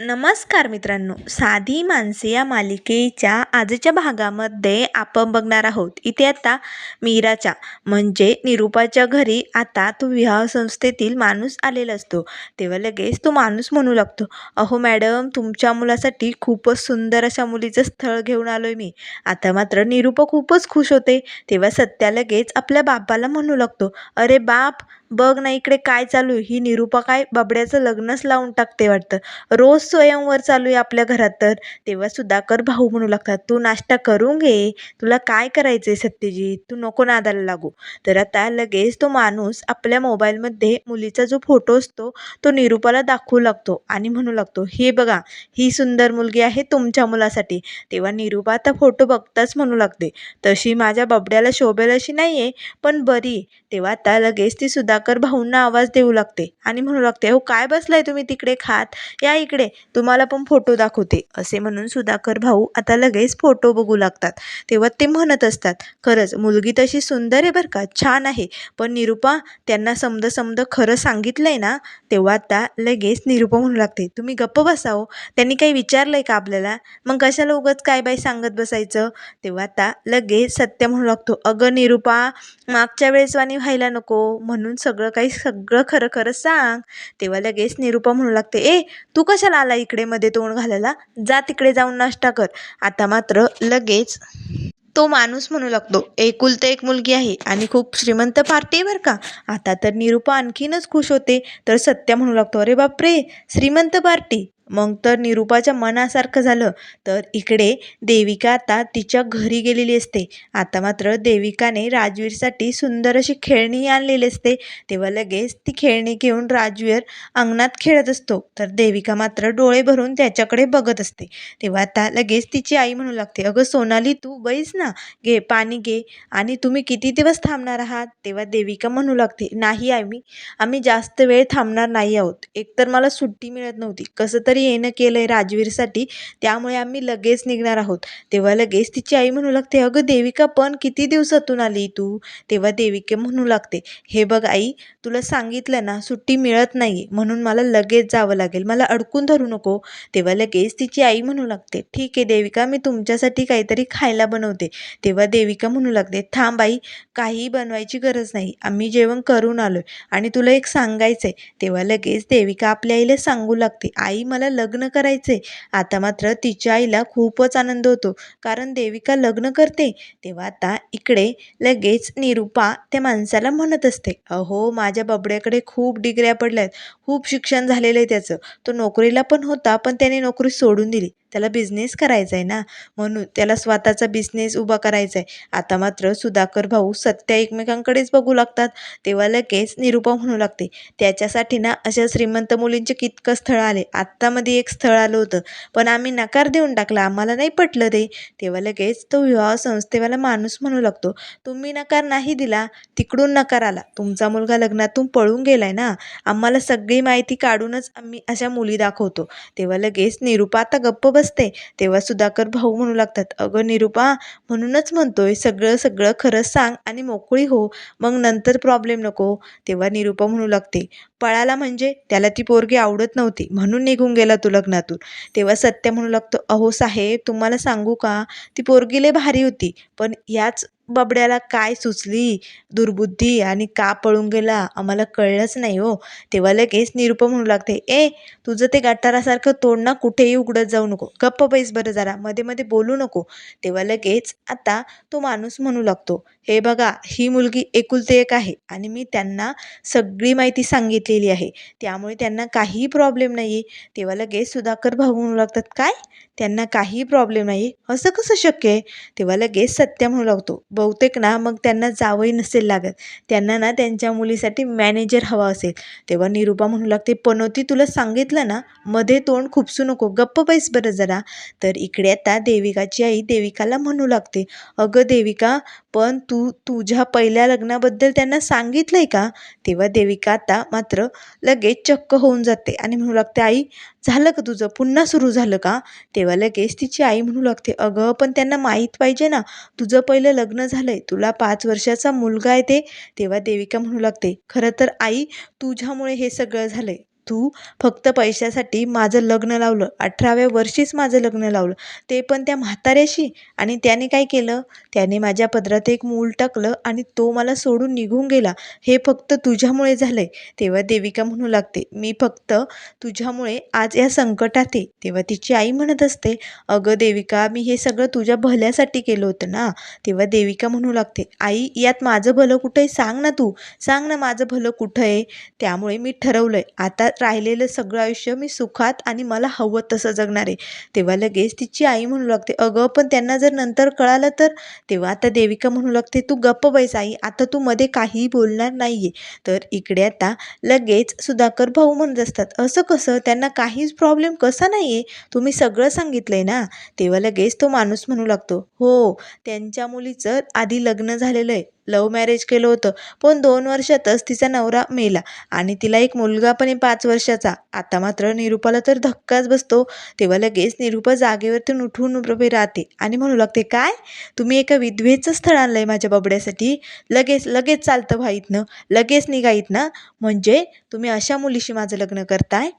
नमस्कार मित्रांनो. साधी माणसे या मालिकेच्या आजच्या भागामध्ये आपण बघणार आहोत. इथे आता मीराच्या म्हणजे निरूपाच्या घरी आता तो विवाह संस्थेतील माणूस आलेला असतो. तेव्हा लगेच तो माणूस म्हणू लागतो अहो मॅडम तुमच्या मुलासाठी खूपच सुंदर अशा मुलीचं स्थळ घेऊन आलो आहे मी. आता मात्र निरूपा खूपच खुश होते. तेव्हा सत्या लगेच आपल्या बापाला म्हणू लागतो अरे बाप बघ ना इकडे काय चालू आहे. ही निरूपा काय बाबड्याचं लग्नच लावून टाकते वाटतं. रोज स्वयंवर चालू आहे आपल्या घरात तर. तेव्हा सुधाकर भाऊ म्हणू लागतात तू नाश्ता करून घे. तुला काय करायचं आहे सत्यजित? तू नको नादाला लागू. तर आता लगेच तो माणूस आपल्या मोबाईलमध्ये मुलीचा जो फोटो असतो तो निरूपाला दाखवू लागतो आणि म्हणू लागतो हे बघा ही सुंदर मुलगी आहे तुमच्या मुलासाठी. तेव्हा निरूपा आता फोटो बघताच म्हणू लागते तशी माझ्या बबड्याला शोभेल अशी नाही आहे पण बरी. तेव्हा आता लगेच ती सुधाकर भाऊंना आवाज देऊ लागते आणि म्हणू लागते हो काय बसलाय तुम्ही तिकडे खात? या इकडे तुम्हाला पण फोटो दाखवते. असे म्हणून सुधाकर भाऊ आता लगेच फोटो बघू लागतात. तेव्हा ते म्हणत असतात खरंच मुलगी तशी सुंदर आहे बरं का छान आहे. पण निरूपा त्यांना समद समद खरं सांगितलंय ना तेव्हा आता लगेच निरूपा म्हणू लागते तुम्ही गप्प बसाव हो. त्यांनी काही विचारलंय का आपल्याला? मग कशाला उगच काय बाई सांगत बसायचं? तेव्हा आता लगेच सत्य म्हणू लागतो अगं निरूपा मागच्या वेळेस वाणी व्हायला नको. म्हणून सगळं काही सगळं खरं खरं सांग. तेव्हा लगेच निरूपा म्हणू लागते ए तू कशाला आला इकडे मध्ये तोंड घालायला? जा तिकडे जाऊन नाश्ता कर. आता मात्र लगेच तो माणूस म्हणू लागतो एकुलते एक मुलगी आहे आणि खूप श्रीमंत पार्टी आहे बरं का. आता तर निरूपा आणखीनच खुश होते तर सत्या म्हणू लागतो अरे बापरे श्रीमंत पार्टी. मग तर निरूपाच्या मनासारखं झालं. तर इकडे देविका आता तिच्या घरी गेलेली असते. आता मात्र देविकाने राजवीरसाठी सुंदर अशी खेळणी आणलेली असते. तेव्हा लगेच ती खेळणी घेऊन राजवीर अंगणात खेळत असतो. तर देविका मात्र डोळे भरून त्याच्याकडे बघत असते. तेव्हा आता लगेच तिची आई म्हणू लागते अगं सोनाली तू बैस ना. घे पाणी घे. आणि तुम्ही किती दिवस थांबणार आहात? तेव्हा देविका म्हणू लागते नाही आम्ही आम्ही जास्त वेळ थांबणार नाही आहोत. एकतर मला सुट्टी मिळत नव्हती. कसं तरी येणं केलं आहे राजवीरसाठी त्यामुळे आम्ही लगेच निघणार आहोत. तेव्हा लगेच तिची आई म्हणू लागते अगं देविका पण किती दिवसातून आली तू? तेव्हा देविका म्हणू लागते हे बघ आई तुला सांगितलं ना सुट्टी मिळत नाही म्हणून मला लगेच जावं लागेल. मला अडकून धरू नको. तेव्हा लगेच तिची आई म्हणू लागते ठीक आहे देविका मी तुमच्यासाठी काहीतरी खायला बनवते. तेव्हा देविका म्हणू लागते थांब आई काहीही बनवायची गरज नाही आम्ही जेवण करून आलोय आणि तुला एक सांगायचं आहे तेव्हा लगेच देविका आपल्या आईला सांगू लागते आई मला लग्न करायचे आता मात्र तिच्या आईला खूपच आनंद होतो. कारण देविका लग्न करते तेव्हा आता इकडे लगेच निरूपा त्या माणसाला म्हणत असते अहो माझ्या बबड्याकडे खूप डिग्र्या पडल्या आहेत खूप शिक्षण झालेलं आहे त्याचं. तो नोकरीला पण होता पण त्याने नोकरी सोडून दिली. त्याला बिझनेस करायचा आहे ना. म्हणून त्याला स्वतःचा बिझनेस उभा करायचा आहे आता मात्र सुधाकर भाऊ सत्या एकमेकांकडेच बघू लागतात. तेव्हा लगेच निरूपा म्हणू लागते त्याच्यासाठी ना अशा श्रीमंत मुलींचे कितकं स्थळ आले. आत्तामध्ये एक स्थळ आलं होतं. पण आम्ही नकार देऊन टाकला. आम्हाला नाही पटलं ते. तेव्हा लगेच तो विवाह संस्थेवाला माणूस म्हणू लागतो तुम्ही नकार नाही दिला. तिकडून नकार आला. तुमचा मुलगा लग्नातून पळून गेलाय ना. आम्हाला सगळी माहिती काढूनच आम्ही अशा मुली दाखवतो. तेव्हा लगेच निरूपा आता गप्प बसते. तेव्हा सुधाकर भाऊ म्हणू लागतात अगं निरूपा म्हणूनच म्हणतोय सगळं सगळं खरं सांग आणि मोकळी हो मग नंतर प्रॉब्लेम नको. तेव्हा निरूपा म्हणू लागते पळाला म्हणजे त्याला ती पोरगी आवडत नव्हती म्हणून निघून गेला तो लग्नातून. तेव्हा सत्य म्हणू लागतो अहो साहेब तुम्हाला सांगू का? ती पोरगी लय भारी होती पण याच बबड्याला काय सुचली? दुर्बुद्धी आणि का पळून गेला? आम्हाला कळलंच नाही हो. तेव्हा लगेच निरूपा म्हणू लागते ए तुझं ते गटारासारखं तोंड ना कुठेही उघडत जाऊ नको. गप्प बैस बरं जरा. मध्ये मध्ये बोलू नको. तेव्हा लगेच आता तो माणूस म्हणू लागतो हे बघा ही मुलगी एकुलते एक आहे आणि मी त्यांना सगळी माहिती सांगितलेली आहे. त्यामुळे त्यांना काहीही प्रॉब्लेम नाही आहे तेव्हा लगेच सुधाकर भाऊ म्हणू लागतात काय? त्यांना काहीही प्रॉब्लेम नाही असं कसं शक्य आहे? तेव्हा लगेच सत्य म्हणू लागतो बहुतेक ना मग त्यांना जावंही नसेल लागत. त्यांना ना त्यांच्या मुलीसाठी मॅनेजर हवा असेल. तेव्हा निरूपा म्हणू लागते पनोती तुला सांगितलं ना मध्ये तोंड खुपसू नको गप्प बैस बरं जरा. तर इकडे आता देविकाची आई देविकाला म्हणू लागते अगं देविका पण तू तुझ्या पहिल्या लग्नाबद्दल त्यांना सांगितलंय का? तेव्हा देविका आता मात्र लगेच चक्क होऊन जाते आणि म्हणू लागते आई झालं का तुझं? पुन्हा सुरू झालं का? तेव्हा लगेच तिची आई म्हणू लागते अगं पण त्यांना माहीत पाहिजे ना तुझं पहिलं लग्न झालंय तुला पाच वर्षाचा मुलगा आहे ते. तेव्हा देविका म्हणू लागते खरं तर आई तुझ्यामुळे हे सगळं झालंय. तू फक्त पैशासाठी माझं लग्न लावलं. अठराव्या वर्षीच माझं लग्न लावलं. ते पण त्या म्हाताऱ्याशी. आणि त्याने काय केलं? त्याने माझ्या पदरात एक मूल टाकलं आणि तो मला सोडून निघून गेला. हे फक्त तुझ्यामुळे झालं आहे तेव्हा देविका म्हणू लागते मी फक्त तुझ्यामुळे आज या संकटात आहे तेव्हा तिची आई म्हणत असते अगं देविका मी हे सगळं तुझ्या भल्यासाठी केलं होतं ना? तेव्हा देविका म्हणू लागते आई यात माझं भलं कुठं आहे सांग ना तू. सांग ना माझं भलं कुठं आहे त्यामुळे मी ठरवलं आहे आता राहिलेलं सगळं आयुष्य मी सुखात आणि मला हवं तसं जगणार. आहे तेव्हा लगेच तिची आई म्हणू लागते अगं पण त्यांना जर नंतर कळालं तर? तेव्हा आता देविका म्हणू लागते तू गप्प बैस आई आता तू मध्ये काहीही बोलणार नाही आहे तर इकडे आता लगेच सुधाकर भाऊ म्हणत असतात असं कसं? त्यांना काहीच प्रॉब्लेम कसा नाही आहे तुम्ही सगळं सांगितलं आहे ना? तेव्हा लगेच तो माणूस म्हणू लागतो हो त्यांच्या मुलीचं आधी लग्न झालेलं आहे. लव्ह मॅरेज केलं होतं. पण दोन वर्षातच तिचा नवरा मेला आणि तिला एक मुलगा पण आहे पाच वर्षाचा. आता मात्र निरूपाला तर धक्काच बसतो. तेव्हा लगेच निरूपा जागेवरतून उठून उभे राहते आणि म्हणू लागते काय? तुम्ही एका विधवेचं स्थळ आणलं आहे माझ्या बबड्यासाठी. लगेच लगेच चालतं व्हा इथनं. लगेच निघा इथनं. म्हणजे तुम्ही अशा मुलीशी माझं लग्न करताय?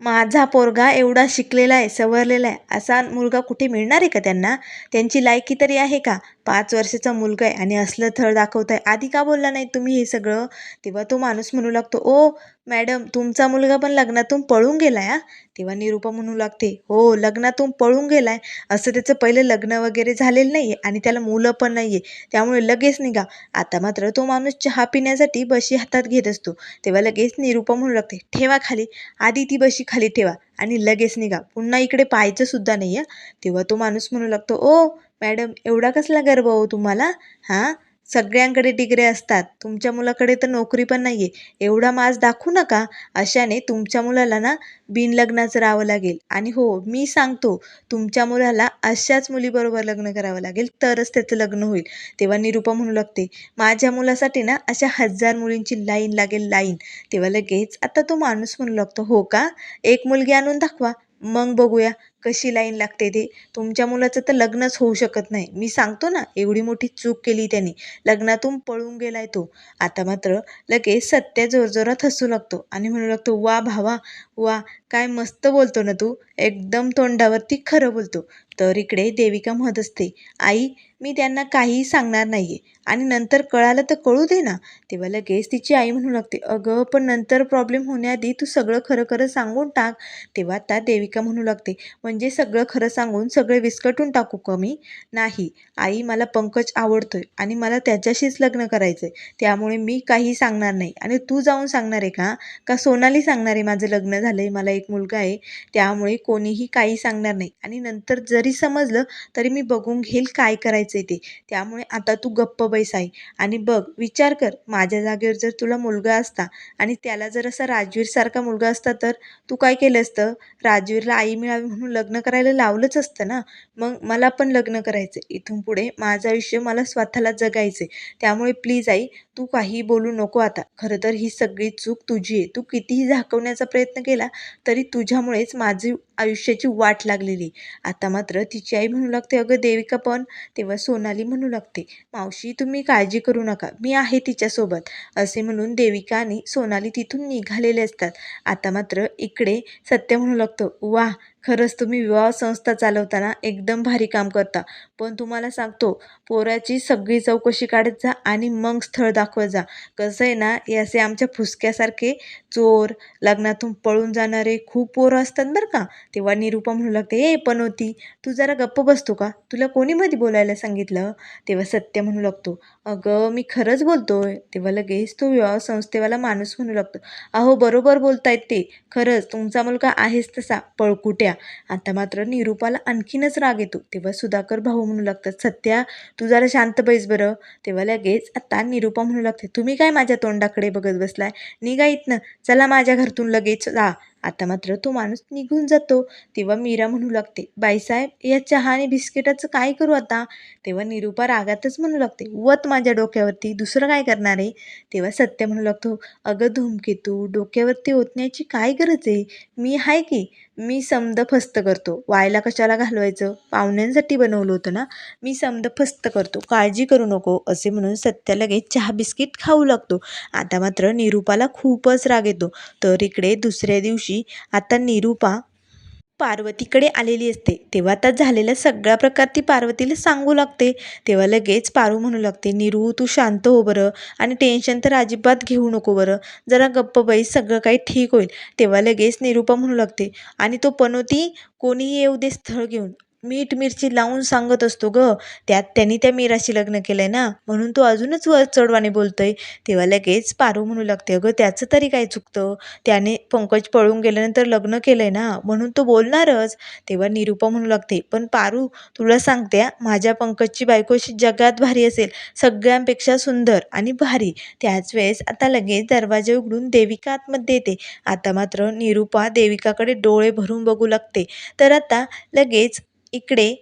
माझा पोरगा एवढा शिकलेला आहे सवरलेला आहे. असा मुलगा कुठे मिळणार आहे का त्यांना? त्यांची लायकी तरी आहे का? पाच वर्षाचा मुलगा आहे आणि असलं थळ दाखवताय. आधी का बोलला नाही तुम्ही हे सगळं? तेव्हा तो माणूस म्हणू लागतो ओ मॅडम तुमचा मुलगा पण लग्नातून पळून गेलाय हा? तेव्हा निरूपा म्हणू लागते हो लग्नातून पळून गेलाय. असं त्याचं पहिलं लग्न वगैरे झालेलं नाही आहे आणि त्याला मुलं पण नाही आहे त्यामुळे लगेच निघा. आता मात्र तो माणूस चहा पिण्यासाठी बशी हातात घेत असतो. तेव्हा लगेच निरूपा म्हणू लागते ठेवा खाली. आधी ती बशी खाली ठेवा आणि लगेच निघा. पुन्हा इकडे पाहायचं सुद्धा नाही आहे तेव्हा तो माणूस म्हणू लागतो ओ मॅडम एवढा कसला गर्व हो तुम्हाला? हां? सगळ्यांकडे डिग्रे असतात. तुमच्या मुलाकडे तर नोकरी पण नाही आहे एवढा माज दाखवू नका. अशाने तुमच्या मुलाला ना बिनलग्नाचं राहावं लागेल. आणि हो मी सांगतो तुमच्या मुलाला अशाच मुलीबरोबर लग्न करावं लागेल तरच त्याचं लग्न होईल. तेव्हा निरूपा म्हणू लागते माझ्या मुलासाठी ना अशा हजार मुलींची लाईन लागेल लाईन. तेव्हा लगेच आता तो माणूस म्हणू लागतो हो का? एक मुलगी आणून दाखवा. मग बघूया. कशी लाईन लागते ते? तुमच्या मुलाचं तर लग्नच होऊ शकत नाही. मी सांगतो ना एवढी मोठी चूक केली त्याने. लग्नातून पळून गेलाय तो. आता मात्र लगेच सत्या जोरजोरात हसू लागतो आणि म्हणू लागतो वा भावा वा काय मस्त बोलतो ना तू. एकदम तोंडावरती खरं बोलतो. तर इकडे देविका म्हणत असते आई मी त्यांना काहीही सांगणार नाही आहे आणि नंतर कळालं तर कळू दे ना. तेव्हा लगेच तिची आई म्हणू लागते अगं पण नंतर प्रॉब्लेम होण्याआधी तू सगळं खरं खरं सांगून टाक. तेव्हा आता देविका म्हणू लागते म्हणजे म्हणजे सगळं खरं सांगून सगळे विस्कटून टाकू का मी नाही. आई मला पंकज आवडतोय आणि मला त्याच्याशीच लग्न करायचं आहे त्यामुळे मी काही सांगणार नाही. आणि तू जाऊन सांगणार आहे का? का सोनाली सांगणार आहे माझं लग्न झालं आहे मला एक मुलगा आहे. त्यामुळे कोणीही काही सांगणार नाही. आणि नंतर जरी समजलं तरी मी बघून घेईल काय करायचं आहे ते. त्यामुळे आता तू गप्प बैस आहे आणि बघ विचार कर माझ्या जागेवर जर तुला मुलगा असता आणि त्याला जर असा राजवीरसारखा मुलगा असता तर तू काय केलं असतं राजवीरला आई मिळावी म्हणून लग्न लग्न करायला लावलंच असतं ना. मग मला पण लग्न करायचं इथून पुढे. माझं आयुष्य मला स्वतःला जगायचं त्यामुळे प्लीज आई तू काही बोलू नको आता. खरं तर ही सगळी चूक तुझी आहे. तू कितीही झाकवण्याचा प्रयत्न केला तरी तुझ्यामुळेच माझी आयुष्याची वाट लागलेली. आता मात्र तिची आई म्हणू लागते अगं देविका पण. तेव्हा सोनाली म्हणू लागते मावशी तुम्ही काळजी करू नका. मी आहे तिच्यासोबत. असे म्हणून देविका आणि सोनाली तिथून निघालेले असतात. आता मात्र इकडे सत्य म्हणू लागतं वा खरंच तुम्ही विवाह संस्था चालवताना एकदम भारी काम करता. पण तुम्हाला सांगतो पोराची सगळी चौकशी काढत जा आणि मग स्थळ दाखवत जा. कसं आहे ना हे असे आमच्या फुसक्यासारखे चोर लग्नातून पळून जाणारे खूप पोरं असतात बरं का. तेव्हा निरूपा म्हणू लागते ए पण होती तू जरा गप्प बसतो का? तुला कोणी मध्ये बोलायला सांगितलं? तेव्हा सत्य म्हणू लागतो अगं मी खरंच बोलतोय. तेव्हा लगेच तो विवाह संस्थेवाला माणूस म्हणू लागतो अहो बरोबर बोलतायत ते. खरंच तुमचा मुलगा आहेच तसा पळकुट्या. आता मात्र निरूपाला आणखीनच राग येतो. तेव्हा सुधाकर भाऊ म्हणू लागतात सत्या तू जरा शांत बैस बरं. तेव्हा लगेच आता निरूपा म्हणू लागते तुम्ही काय माझ्या तोंडाकडे बघत बसलाय? निघा इथनं. चला माझ्या घरातून लगेच जा. आता मात्र तो माणूस निघून जातो. तेव्हा मीरा म्हणू लागते बाईसाहेब या चहा आणि बिस्किटाचं काय करू आता? तेव्हा निरूपा रागातच म्हणू लागते वत माझ्या डोक्यावरती दुसरं काय करणार आहे? तेव्हा सत्य म्हणू लागतो अगं धूमकेतू डोक्यावरती ओतण्याची काय गरज आहे? मी आहे की? मी समद फस्त करतो. वायला कशाला घालवायचं? पाहुण्यांसाठी बनवलं होतं ना? मी समद फस्त करतो. काळजी करू नको असे म्हणून सत्या लगेच चहा बिस्किट खाऊ लागतो. आता मात्र निरूपाला खूपच राग येतो. तर इकडे दुसऱ्या दिवशी आता निरूपा पार्वतीकडे आलेली असते. तेव्हा त्यात झालेल्या सगळ्या प्रकार ती पार्वतीला सांगू लागते. तेव्हा लगेच पारू म्हणू लागते निरू तू शांत हो बरं आणि टेन्शन तर अजिबात घेऊ नको बरं. जरा गप्प बाई सगळं काही ठीक होईल. तेव्हा लगेच निरूपा म्हणू लागते आणि तो पनोती कोणीही येऊ दे स्थळ घेऊन. मीठ मिरची लावून सांगत असतो ग. त्यात त्यांनी त्या मीराशी लग्न केलं आहे ना. म्हणून तो अजूनच वर चढवाने बोलतोय. तेव्हा लगेच पारू म्हणू लागते अगं त्याचं तरी काय चुकतं? त्याने पंकज पळून गेल्यानंतर लग्न केलं आहे ना. म्हणून तो बोलणारच. तेव्हा निरूपा म्हणू लागते पण पारू तुला सांगते माझ्या पंकजची बायकोशी जगात भारी असेल. सगळ्यांपेक्षा सुंदर आणि भारी. त्याच वेळेस आता लगेच दरवाजा उघडून देविका आतमध्ये येते. आता मात्र निरूपा देविकाकडे डोळे भरून बघू लागते. तर आता लगेच इकडे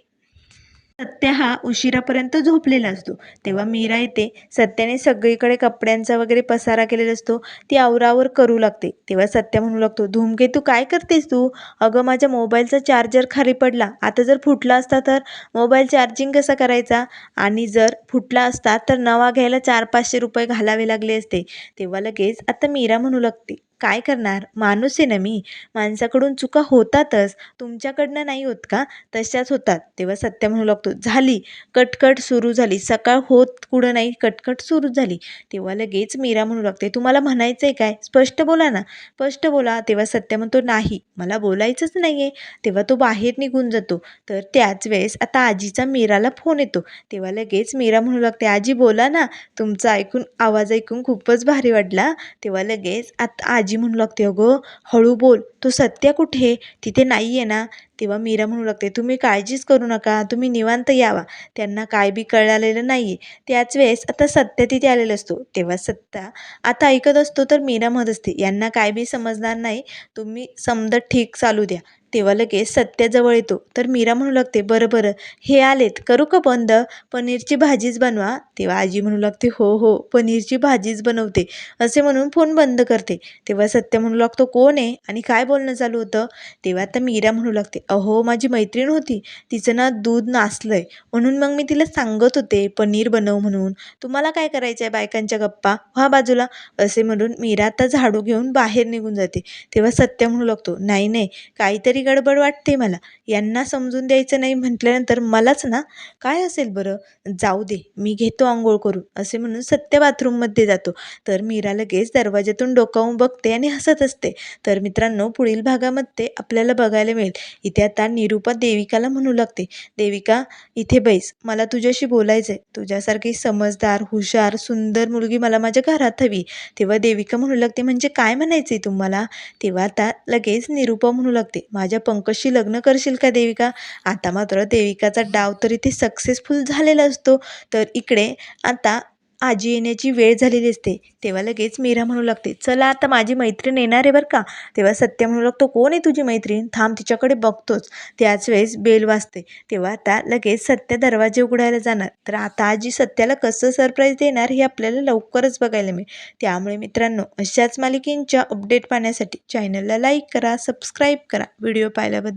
सत्य हा उशिरापर्यंत झोपलेला असतो. तेव्हा मीरा येते. सत्याने सगळीकडे कपड्यांचा वगैरे पसारा केलेला असतो. ती आवरावर करू लागते. तेव्हा सत्या म्हणू लागतो धूमकेतू काय करतेस तू? अगं माझ्या मोबाईलचा चार्जर खाली पडला. आता जर फुटला असता तर मोबाईल चार्जिंग कसा करायचा? आणि जर फुटला असता तर नवा घ्यायला चार पाचशे रुपये घालावे लागले असते. तेव्हा लगेच आता मीरा म्हणू लागते काय करणार? माणूस आहे ना मी. माणसाकडून चुका होतातच. तुमच्याकडनं नाही होत का? तशाच होतात. तेव्हा सत्य म्हणू लागतो. झाली. कटकट सुरू झाली. सकाळ होत कुठं नाही कटकट सुरू झाली. तेव्हा लगेच मीरा म्हणू लागते तुम्हाला म्हणायचं आहे काय? स्पष्ट बोला ना. स्पष्ट बोला. तेव्हा सत्य म्हणतो नाही. मला बोलायचंच नाही आहे तेव्हा तो बाहेर निघून जातो. तर त्याच वेळेस आता आजीचा मीराला फोन येतो. तेव्हा लगेच मीरा म्हणू लागते आजी बोला ना. तुमचा ऐकून आवाज ऐकून खूपच भारी वाटला. तेव्हा लगेच आता आजी म्हणू लागते अगं हळू बोल तो सत्या कुठे? तिथे नाही आहे ना. तेव्हा मीरा म्हणू लागते तुम्ही काळजीच करू नका तुम्ही निवांत यावा. त्यांना काय बी कळालेलं नाही आहे त्याच वेळेस आता सत्य तिथे आलेला असतो. तेव्हा सत्या आता ऐकत असतो तर मीरा म्हणत असते यांना काय बी समजणार नाही. तुम्ही समजा ठीक चालू द्या. तेव्हा लगेच सत्याजवळ येतो. तर मीरा म्हणू लागते बरं बरं हे आलेत करू का बंद? पनीरची भाजीच बनवा. तेव्हा आजी म्हणू लागते हो हो पनीरची भाजीच बनवते. असे म्हणून फोन बंद करते. तेव्हा सत्य म्हणू लागतो कोण आहे आणि काय बोलणं चालू होतं? तेव्हा आता मीरा म्हणू लागते अहो माझी मैत्रीण होती. तिचं ना दूध नासलं आहे म्हणून मग मी तिला सांगत होते पनीर बनव म्हणून. तुम्हाला काय करायचं आहे बायकांच्या गप्पा? व्हा बाजूला. असे म्हणून मीरा आता झाडू घेऊन बाहेर निघून जाते. तेव्हा सत्य म्हणू लागतो नाही नाही. काहीतरी गडबड वाटते मला. यांना समजून द्यायचं नाही म्हटल्यानंतर मलाच ना काय असेल बरं? जाऊ दे मी घेतो आंघोळ करून असे म्हणून सत्य बाथरूममध्ये जातो. तर मीरा लगेच दरवाज्यातून डोकावून बघते आणि हसत असते. तर मित्रांनो पुढील भागामध्ये आपल्याला बघायला मिळेल. इथे आता निरूपा देविकाला म्हणू लागते. देविका इथे बैस मला तुझ्याशी बोलायचं आहे तुझ्यासारखी समजदार हुशार सुंदर मुलगी मला माझ्या घरात हवी. तेव्हा देविका म्हणू लागते म्हणजे काय म्हणायचं आहे तुम्हाला? तेव्हा आता लगेच निरूपा म्हणू लागते माझ्या माझ्या पंकजशी लग्न करशील का देविका? आता मात्र देविकाचा डाव तर इथे सक्सेसफुल झालेला असतो. तर इकडे आता आजी येण्याची वेळ झालेली असते. तेव्हा लगेच मीरा म्हणू लागते चला आता माझी मैत्रीण येणार आहे बरं का? तेव्हा सत्य म्हणू लागतो कोण आहे तुझी मैत्रीण? थांब तिच्याकडे बघतोच. त्याच वेळेस बेल वाजते. तेव्हा आता लगेच सत्य दरवाजे उघडायला जाणार. तर आता आजी सत्याला कसं सरप्राईज देणार हे आपल्याला लवकरच बघायला मिळेल. त्यामुळे मित्रांनो अशाच मालिकेंच्या अपडेट पाहण्यासाठी चॅनलला लाईक करा सबस्क्राईब करा. व्हिडिओ पाहिल्याबद्दल